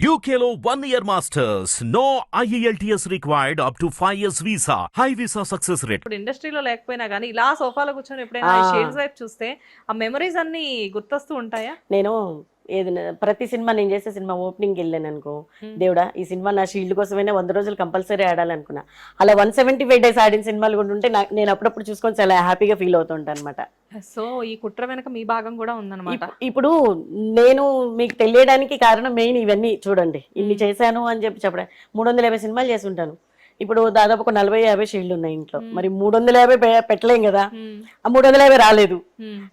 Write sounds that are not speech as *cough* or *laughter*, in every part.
యూకేలో one year masters no IELTS required up to five years visa high visa success rate ఇప్పుడు ఇండస్ట్రీలో లేకపోయినా కానీ ఇలా సోఫాలో కూర్చొని ఎప్పుడైనా షేర్స్ వైపు చూస్తే ఆ మెమరీస్ అన్ని గుర్తొస్తూ ఉంటాయా? నేను ఏదైనా ప్రతి సినిమా నేను చేసే సినిమా ఓపెనింగ్ వెళ్ళాను అనుకో. దేవుడా ఈ సినిమా నా షీల్డ్ కోసమైనా వంద రోజులు కంపల్సరీ ఆడాలనుకున్నా. అలా వన్ సెవెంటీ ఫైవ్ డేస్ ఆడిన సినిమాలు కూడా ఉంటే నేను అప్పుడప్పుడు చూసుకొని చాలా హ్యాపీగా ఫీల్ అవుతుంటాను అనమాట సో ఈ కుట్ర వెనక మీ భాగం కూడా ఉందన్నమాట. ఇప్పుడు నేను మీకు తెలియడానికి కారణం మెయిన్ ఇవన్నీ చూడండి. ఇన్ని చేశాను అని చెప్పి చెప్పడం. మూడు వందల యాభై సినిమాలు చేసి ఉంటాను. ఇప్పుడు దాదాపు ఒక నలభై యాభై షీల్డ్ ఉన్నాయి ఇంట్లో. మరి మూడు వందల యాభై పెట్టలేం కదా? ఆ మూడు వందల యాభై రాలేదు.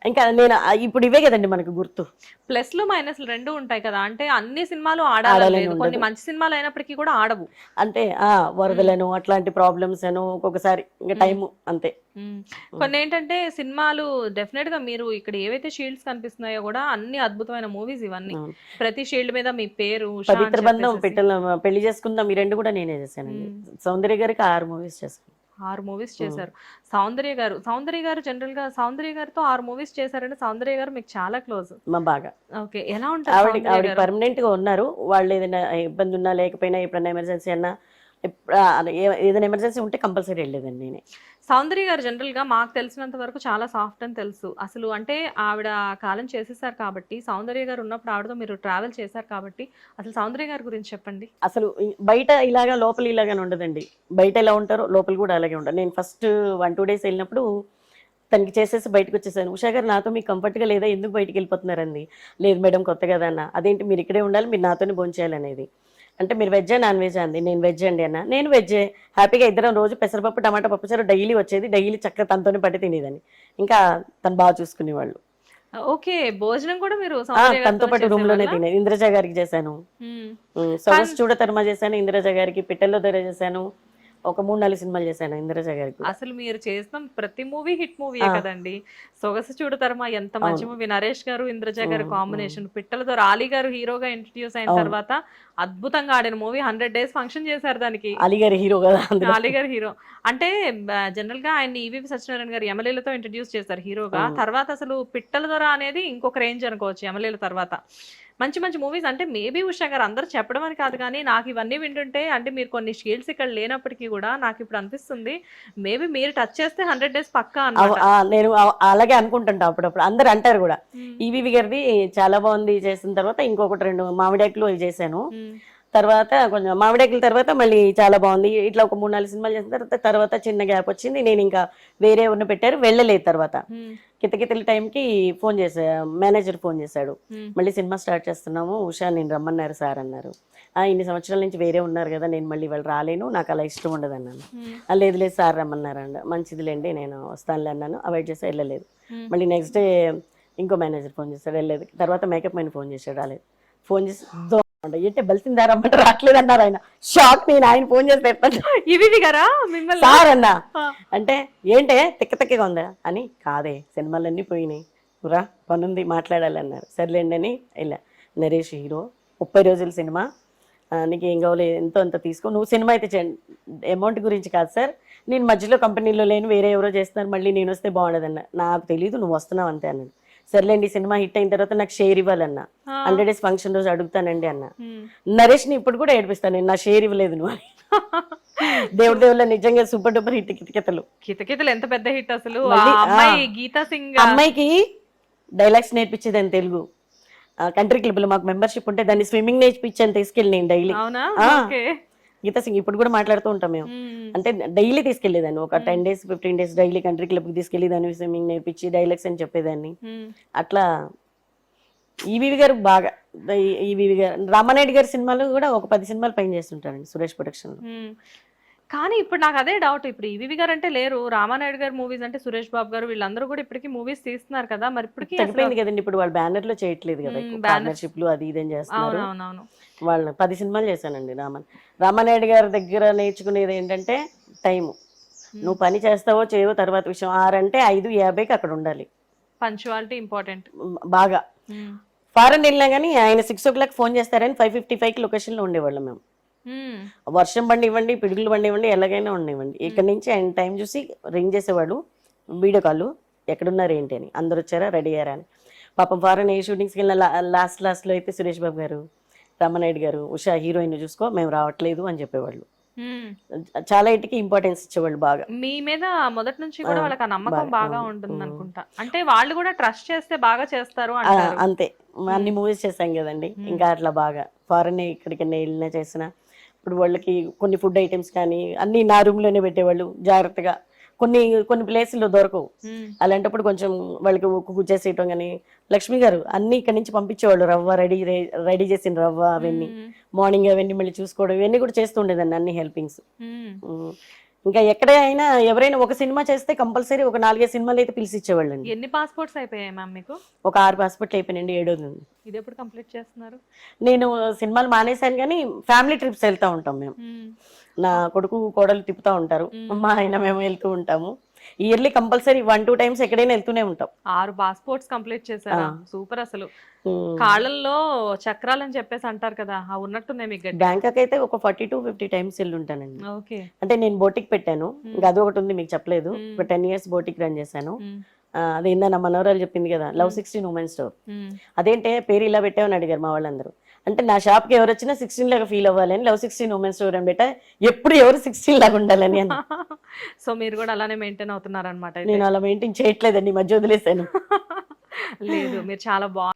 ఇంకా నేను ఇప్పుడు ఇవే కదండి మనకు గుర్తు. ప్లస్లు మైనస్ రెండు ఉంటాయి కదా? అంటే అన్ని సినిమాలు లేదు. కొన్ని. మంచి సినిమాలు అయినప్పటికీ కూడా ఆడవు. అంటే ఆ వరదలను అట్లాంటి ప్రాబ్లమ్స్ అను ఒక్కొక్కసారి ఇంకా టైం అంతే. మ్మ్. కొన్ని ఏంటంటే సినిమాలు డెఫినెట్గా మీరు ఇక్కడ ఏవైతే షీల్డ్స్ కనిపిస్తున్నాయో కూడా అన్ని అద్భుతమైన మూవీస్ ఇవన్నీ. అవును. ప్రతి షీల్డ్ మీద మీ పేరు ఉషా అని పవిత్ర బంధం చెప్పేసేసి. పెట్టెల పెళ్ళి చేసుకుందాం ఈ రెండు కూడా నేనే చేశానండి. సౌందర్య గారికి ఆరు మూవీస్ చేశాను. ఆరు మూవీస్ చేశారు. సౌందర్య గారు సౌందర్య గారు జనరల్గా సౌందర్య గారితో ఆరు మూవీస్ చేశారంటే సౌందర్య గారు మీకు చాలా క్లోజ్. మా బాగా. ఓకే. ఎలా ఉంటారు ఆవిడ సౌందర్య ఆవిడ గారు? పర్మనెంట్గా ఉన్నారు. వాళ్ళు ఏదైనా ఇబ్బంది ఉన్నా లేకపోయినా ఎప్పుడైనా ఎమర్జెన్సీ అన్నా ఎప్- ఆ, ఏ- ఏదైనా ఎమర్జెన్సీ ఉంటే కంపల్సరీ వెళ్ళేదండి నేనే. సౌందర్య గారు జనరల్గా మాకు తెలిసినంత వరకు చాలా సాఫ్ట్ అని తెలుసు. అసలు అంటే ఆవిడ కాలం చేసేసారు కాబట్టి సౌందర్య గారు ఉన్నప్పుడు ఆవిడతో మీరు ట్రావెల్ చేశారు కాబట్టి అసలు సౌందర్య గారి గురించి చెప్పండి. అసలు బయట ఇలాగా లోపల ఇలాగానే ఉండదండి. బయట ఎలా ఉంటారో లోపల కూడా అలాగే ఉండదు నేను ఫస్ట్ వన్ టూ డేస్ వెళ్ళినప్పుడు తనకి చేసేసి బయటకు వచ్చేసాను. ఉషా గారు నాతో మీకు కంఫర్ట్గా లేదా ఎందుకు బయటకు వెళ్ళిపోతున్నారండి? లేదు మేడం కొత్త కదా అన్న. అదేంటి మీరు ఇక్కడే ఉండాలి మీరు నాతోనే భోంచేయాలనేది అంటే మీరు వెజ్ నాన్ వెజ్ అంది. నేను వెజ్ అండి అన్న. నేను వెజ్జే. హ్యాపీగా ఇద్దరం రోజు పెసరపప్పు టమాటా పప్పు చారు డైలీ వచ్చేది. డైలీ చక్కగా తనతోనే పట్టి తినేదని ఇంకా తను బాగా చూసుకునేవాళ్ళు. ఓకే. భోజనం కూడా మీరు తనతో పాటు రూమ్లోనే? తినేది. ఇంద్రజ గారికి చేశాను. సొగసు చూడ తర్మ చేశాను. ఇంద్రజ గారికి పిట్టల్లో దొర చేశాను. ఒక మూడు నాలుగు సినిమాలు చేశాను ఇంద్రజ గారికి అసలు మీరు చేసిన ప్రతి మూవీ హిట్ మూవీ. కదండి. సొగసు చూడతరమా ఎంత మంచి. మూవీ? నరేష్ గారు ఇంద్రజ గారు కాంబినేషన్. పిట్టలతో రాలి గారు హీరోగా ఇంట్రడ్యూస్ అయిన. తర్వాత అద్భుతంగా ఆడిన మూవీ హండ్రెడ్ డేస్ ఫంక్షన్ చేశారు దానికి. అలీ గారి హీరో కదా అందులో. అలీ గారు హీరో. అంటే జనరల్గా ఆయన ఈవీపీ సత్యనారాయణ గారు ఎమ్మెల్యేలతో ఇంట్రడ్యూస్ చేశారు హీరోగా. తర్వాత అసలు పిట్టల దొర అనేది ఇంకొక రేంజ్ అనుకోవచ్చు ఎమ్మెల్యేల తర్వాత. మంచి మంచి మూవీస్ అంటే మేబీ ఉషా గారు అందరూ చెప్పడం అని కాదు కానీ నాకు ఇవన్నీ వింటుంటే అంటే మీరు కొన్ని షీల్డ్స్ ఇక్కడ లేనప్పటికీ కూడా నాకు ఇప్పుడు అనిపిస్తుంది. మేబీ మీరు టచ్ చేస్తే హండ్రెడ్ డేస్ పక్కా నేను అలాగే అనుకుంటుంటా అప్పుడప్పుడు. అందరు అంటారు కూడా. ఈవీవి గారిది చాలా బాగుంది చేసిన తర్వాత ఇంకొకటి రెండు మామిడాకులు అవి చేశాను. తర్వాత కొంచెం మామిడాకుల తర్వాత మళ్ళీ చాలా బాగుంది. ఇట్లా ఒక మూడు నాలుగు సినిమాలు చేసిన తర్వాత తర్వాత చిన్న గ్యాప్ వచ్చింది. నేను ఇంకా వేరే ఉన్న పెట్టారు. వెళ్ళలేదు తర్వాత. కితకితల టైంకి ఫోన్ చేసా మేనేజర్ ఫోన్ చేశాడు. మళ్ళీ సినిమా స్టార్ట్ చేస్తున్నాము. ఉషా నేను రమ్మన్నారు సార్ అన్నారు. "ఆ, ఇన్ని సంవత్సరాల నుంచి వేరే ఉన్నారు కదా నేను మళ్ళీ వాళ్ళు రాలేను. నాకు అలా ఇష్టం ఉండదు అన్నాను. మ్మ్. "ఆ, లేదు లేదు సార్ రమ్మన్నారండి మంచిదిలేండి నేను వస్తానులే అన్నాను. అవాయిడ్ చేసి వెళ్ళలేదు. మళ్ళీ నెక్స్ట్ డే ఇంకో మేనేజర్ ఫోన్ చేశాడు వెళ్ళలేదు. తర్వాత మేకప్ మైన ఫోన్ చేశాడు రాలేదు. ఫోన్ చేసి అంటే ఏంటి బలిసిందా రమ్మంటే రావట్లేదు అన్నారు ఆయన. షాక్ నేను ఆయన ఫోన్ చేసి పెట్టండి ఈవీవి గారా? మిమ్మల్ని? సార్ అన్నా. అంటే ఏంటే తిక్క తిక్కగా ఉందా అని కాదే సినిమాలన్నీ పోయినాయి. రా పనుంది మాట్లాడాలి అన్నారు సర్లేండి అని వెళ్ళా నరేష్ హీరో ముప్పై రోజుల సినిమా. నీకు ఏం కావాలి ఎంతో అంత తీసుకో. నువ్వు సినిమా అయితే అమౌంట్ గురించి కాదు సార్. నేను మధ్యలో కంపెనీలో లేను వేరే ఎవరో చేస్తున్నారు మళ్ళీ నేను వస్తే బాగుండదన్న. నాకు తెలియదు నువ్వు వస్తున్నావు అంతే అన్నాడు. సర్లేండి సినిమా హిట్ అయిన తర్వాత నాకు షేర్ ఇవ్వాలన్నా. హండ్రెడ్ డేస్ ఫంక్షన్ రోజు అడుగుతానండి అన్న. మ్మ్. నరేష్ని ఇప్పుడు కూడా ఏడిపిస్తాను నేను నా షేర్ ఇవ్వలేదు నువ్వు అని. దేవుడి దేవుళ్ళ నిజంగా సూపర్ డూపర్ హిట్ కితకితలు కితకితలు ఎంత పెద్ద హిట్ అసలు. అమ్మాయి గీతా సింగ్ అమ్మాయికి డైలాగ్స్ నేర్పించేదాన్ని తెలుగు. కంట్రీ క్లబ్లో మాకు మెంబర్షిప్ ఉంటే దాన్ని స్విమ్మింగ్ నేర్పించాను తీసుకెళ్ళి నేను డైలీ. గీతా సింగ్ ఇప్పుడు కూడా మాట్లాడుతూ ఉంటాం మేము. అంటే డైలీ తీసుకెళ్ళేదాన్ని ఒక ten days fifteen days daily country క్లబ్కి తీసుకెళ్ళి దాన్ని స్విమ్మింగ్ నేర్పించి డైలాగ్స్ అని చెప్పేదాన్ని. అట్లా ఈవీవి గారు బాగా ఈవీవి గారు రామానాయుడు గారి సినిమాలు కూడా ఒక పది సినిమాలు పైన చేస్తుంటారండి సురేష్ ప్రొడక్షన్లో మ్మ్. కానీ ఇప్పుడు నాకు అదే డౌట్ ఇప్పుడు ఈవీవి గారు అంటే లేరు. రామానాయుడు గారు మూవీస్ అంటే సురేష్ బాబు గారు వీళ్ళందరూ కూడా ఇప్పటికీ మూవీస్ తీస్తున్నారు కదా. మరి ఇప్పటికీ తగ్గిపోయింది కదండి. ఇప్పుడు వాళ్ళు బ్యానర్లో చేయట్లేదు కదా. లు అది ఇదేం చేస్తున్నారు. అవునవునవును. వాళ్ళు పది సినిమాలు చేశానండి రామన్. రామానాయుడు గారి దగ్గర నేర్చుకునేది ఏంటంటే టైము. నువ్వు పని చేస్తావో చేయవో తర్వాత విషయం. ఆరంటే ఐదు యాభైకి అక్కడ ఉండాలి. పంచువాలిటీ ఇంపార్టెంట్ బాగా. ఫారెన్ వెళ్ళినా కానీ ఆయన సిక్స్ ఓ క్లాక్ ఫోన్ చేస్తారని ఫైవ్ ఫిఫ్టీ ఫైవ్కి లొకేషన్లో ఉండేవాళ్ళం మేము. వర్షం బండి ఇవ్వండి పిడుగులు బండి ఇవ్వండి ఎలాగైనా ఉండనివ్వండి. ఇక్కడ నుంచి ఆయన టైం చూసి రింగ్ చేసేవాడు వీడియో కాల్ ఎక్కడున్నారు ఏంటి అని. అందరు వచ్చారా? రెడీ అయ్యారా అని. పాపం ఫారెన్ ఏ షూటింగ్స్కి వెళ్ళిన లాస్ట్ లాస్ట్లో అయితే సురేష్ బాబు గారు రామనాయుడు గారు ఉషా హీరోయిన్ చూసుకో మేము రావట్లేదు అని చెప్పేవాళ్ళు. చాలా ఇంటికి ఇంపార్టెన్స్ ఇచ్చేవాళ్ళు బాగా. మీ మీద మొదటి నుంచి కూడా వాళ్ళకి ఆ నమ్మకం బాగా. ఉంటుంది. అనుకుంటా. అంటే వాళ్ళు కూడా ట్రస్ట్ చేస్తే బాగా చేస్తారు అంతే. అన్ని మూవీస్ చేశాం కదండి. ఇంకా అట్లా బాగా. ఫారెన్ ఎక్కడికైనా వెళ్ళినా చేసిన ఇప్పుడు వాళ్ళకి కొన్ని ఫుడ్ ఐటమ్స్ కానీ అన్ని నా రూమ్లోనే పెట్టేవాళ్ళు జాగ్రత్తగా. కొన్ని కొన్ని ప్లేసుల్లో దొరకవు. అలాంటప్పుడు కొంచెం వాళ్ళకి కుక్ చేసేయటం కానీ లక్ష్మి గారు అన్ని ఇక్కడ నుంచి పంపించేవాళ్ళు రవ్వ రెడీ రెడీ చేసిన రవ్వ అవన్నీ. మార్నింగ్ అవన్నీ మళ్ళీ చూసుకోవడం ఇవన్నీ కూడా చేస్తుండేదండి అన్ని హెల్పింగ్స్. ఇంకా ఎక్కడైనా ఎవరైనా ఒక సినిమా చేస్తే కంపల్సరీ ఒక నాలుగైదు సినిమాలు అయితే పిలిచి ఇచ్చేవాళ్ళండి ఎన్ని పాస్పోర్ట్స్ అయిపోయాయి మ్యామ్ మీకు ఒక ఆరు పాస్పోర్ట్లు అయిపోయినండి ఏడోది ఉంది. ఇది ఎప్పుడు కంప్లీట్ చేస్తున్నారు నేను సినిమాలు మానేశాను కానీ ఫ్యామిలీ ట్రిప్స్ వెళ్తా ఉంటాం మేము. నా కొడుకు కోడలు తిప్పుతా ఉంటారు. మా ఆయన మేము వెళ్తూ ఉంటాము yearly compulsory one two times ఎక్కడైనా వెళ్తూనే ఉంటాం. ఆరు పాస్పోర్ట్స్ కంప్లీట్ చేశారా. సూపర్ అసలు. కాళ్ళల్లో చక్రాలు అని చెప్పేసి అంటారు కదా ఆ ఉన్నట్టున్నాయి మీకు బ్యాంకాక్ అయితే ఒక ఫార్టీ టు ఫిఫ్టీ టైమ్స్ వెళ్ళి ఉంటానండి. ఓకే. అంటే నేను బోటిక్ పెట్టాను. ఇంకా అది ఒకటి ఉంది మీకు చెప్పలేదు. ఒక టెన్ ఇయర్స్ బోటిక్ రన్ చేశాను. అది ఇందా నా మనోరాలు చెప్పింది కదా లవ్ సిక్స్టీన్ ఉమెన్ స్టోర్. అదేంటే పేరు ఇలా పెట్టామని అడిగారు మా వాళ్ళందరూ. అంటే నా షాప్కి ఎవరు వచ్చినా సిక్స్టీన్ లాగా ఫీల్ అవ్వాలని లవ్ సిక్స్టీన్ ఉమెన్ స్టోర్ అని ఎప్పుడు ఎవరు సిక్స్టీన్ లాగా ఉండాలని అని. *laughs* సో మీరు కూడా అలానే మెయింటైన్ అవుతున్నారు అనమాట నేను అలా మెయింటైన్ చేయట్లేదండి మధ్య వదిలేశాను. *laughs* లేదు మీరు చాలా బాగా